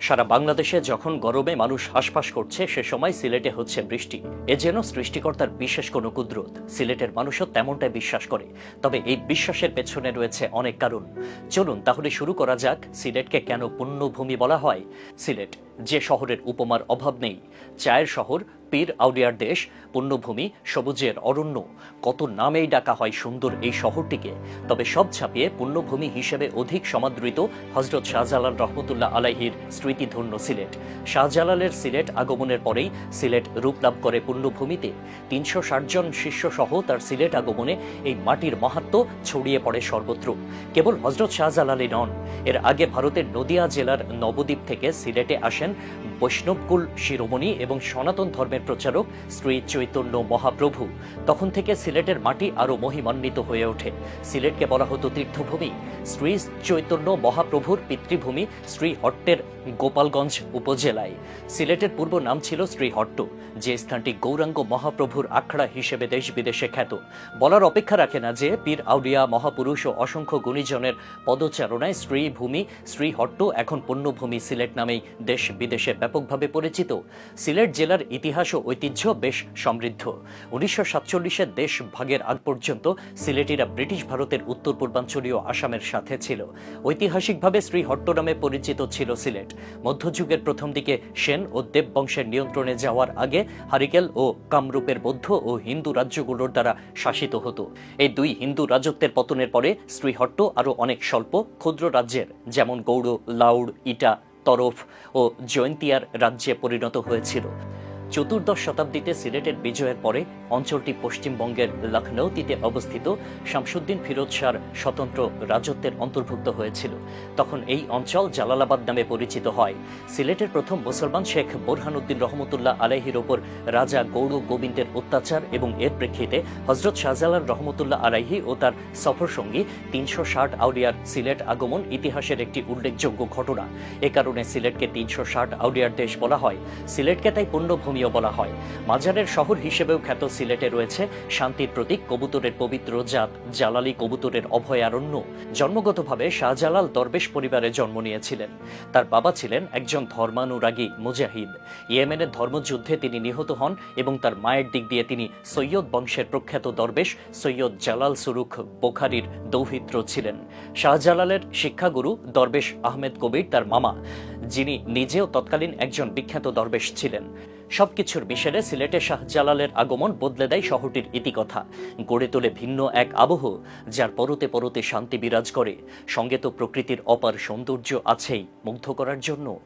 সারা বাংলাদেশে যখন গরমে মানুষ হাসপাস করছে, সে সময় সিলেটে হচ্ছে বৃষ্টি। এ যেন সৃষ্টিকর্তার বিশেষ কোনো কুদরত। সিলেটের মানুষও তেমনটাই বিশ্বাস করে। তবে এই বিশ্বাসের পেছনে রয়েছে অনেক কারণ। চলুন তাহলে শুরু করা যাক সিলেটকে কেন পুণ্যভূমি বলা হয়। সিলেট, যে শহরের উপমার অভাব নেই। চায়ের শহর পীর আউলিয়ার দেশ পুণ্যভূমি সবুজের অরণ্য। কত নামেই ডাকা হয় সুন্দর এই শহরটিকে। তবে সব ছাপিয়ে পুণ্যভূমি হিসেবে অধিক সমাদৃত হজরত শাহজালাল রহমতুল্লাহ আলাইহির স্মৃতিধন্য সিলেট। শাহজালালের সিলেট আগমনের পরেই সিলেট রূপ লাভ করে পুণ্যভূমিতে তিনশো ষাট জন শিষ্য সহ তার সিলেট আগমনে এই মাটির মাহাত্ম ছড়িয়ে পড়ে সর্বত্র। কেবল হজরত শাহজালালই নন, এর আগে ভারতের নদিয়া জেলার নবদ্বীপ থেকে সিলেটে আসেন বৈষ্ণবকুল শিরোমণি এবং সনাতন ধর্মের প্রচারক শ্রী চৈতন্য মহাপ্রভু। তখন থেকে সিলেটের মাটি আরও মহিমান্বিত হয়ে ওঠে। সিলেটকে বলা হতো তীর্থভূমি। শ্রী চৈতন্য মহাপ্রভুর পিতৃভূমি শ্রীহট্টের গোপালগঞ্জ উপজেলায়। সিলেটের পূর্ব নাম ছিল শ্রীহট্ট যে স্থানটি গৌরাঙ্গ মহাপ্রভুর আখড়া হিসেবে দেশ বিদেশে খ্যাত। বলার অপেক্ষা রাখে না যে পীর আউলিয়া মহাপুরুষ ও অসংখ্য গুণীজনের পদচারণায় শ্রীভূমি শ্রীহট্ট এখন পণ্যভূমি সিলেট নামেই দেশ বিদেশে ব্যাপকভাবে পরিচিত। সিলেট জেলার ইতিহাস ও ঐতিহ্য বেশ সমৃদ্ধ। উনিশশো সাতচল্লিশের দেশ ভাগের আগ পর্যন্ত সিলেটিরা ব্রিটিশ ভারতের উত্তর পূর্বাঞ্চলীয় আসামের সাথে ছিল। ঐতিহাসিকভাবে শ্রীহট্ট নামে পরিচিত ছিল সিলেট। মধ্যযুগের প্রথম দিকে সেন ও দেব বংশের নিয়ন্ত্রণে যাওয়ার আগে হারিকেল ও কামরূপের বৌদ্ধ ও হিন্দু রাজ্যগুলোর দ্বারা শাসিত হতো। এই দুই হিন্দু রাজত্বের পতনের পরে শ্রীহট্ট আরও অনেক স্বল্প, ক্ষুদ্র রাজ্যের, যেমন গৌড়, লাউড়, ইটা, তরফ ও জয়ন্তিয়ার রাজ্যে পরিণত হয়েছিল। চতুর্দশ শতাব্দীতে সিলেটের বিজয়ের পরে অঞ্চলটি পশ্চিমবঙ্গের লখনৌতিতে অবস্থিত শামসুদ্দিন ফিরোজ শাহর স্বতন্ত্র রাজত্বের অন্তর্ভুক্ত হয়েছিল। তখন এই অঞ্চল জালালাবাদ নামে পরিচিত হয়। সিলেটের প্রথম মুসলমান শেখ বোরহানুদ্দিন রহমতুল্লাহ আলাইহির ওপর রাজা গৌড় গোবিন্দের অত্যাচার এবং এর প্রেক্ষিতে হজরত শাহজালাল রহমতুল্লাহ আলাইহি ও তার সফরসঙ্গী তিনশো ষাট আউলিয়ার সিলেট আগমন ইতিহাসের একটি উল্লেখযোগ্য ঘটনা। এ কারণে সিলেটকে তিনশো ষাট আউলিয়ার দেশ বলা হয়। সিলেটকে তাই পুণ্যভূমিও বলা হয়। মাজারের শহর হিসেবেও খ্যাত সিলেটে রয়েছে শান্তির প্রতীক কবুতরের পবিত্র জাত জালালি কবুতরের অভয়ারণ্য। জন্মগতভাবে শাহজালাল দরবেশ পরিবারে জন্ম নিয়েছিলেন। তার বাবা ছিলেন একজন ধর্মানুরাগী মুজাহিদ। ইয়েমেনের ধর্মযুদ্ধে তিনি নিহত হন এবং তার মায়ের দিক দিয়ে তিনি সৈয়দ বংশের প্রখ্যাত দরবেশ সৈয়দ জালাল সুরুখ বোখারির দৌহিত্র ছিলেন। শাহজালালের শিক্ষাগুরু দরবেশ আহমেদ কবির তার মামা। যিনি নিজেও তৎকালীন একজন বিখ্যাত দরবেশ ছিলেন। সবকিছুর বিষয়ে সিলেটে শাহজালালের আগমন বদলে দেয় শহরটির ইতিকথা। গড়ে তোলে ভিন্ন এক আবহ, যার পরতে পরতে শান্তি বিরাজ করে। সঙ্গে তো প্রকৃতির অপার সৌন্দর্য আছেই মুগ্ধ করার জন্য।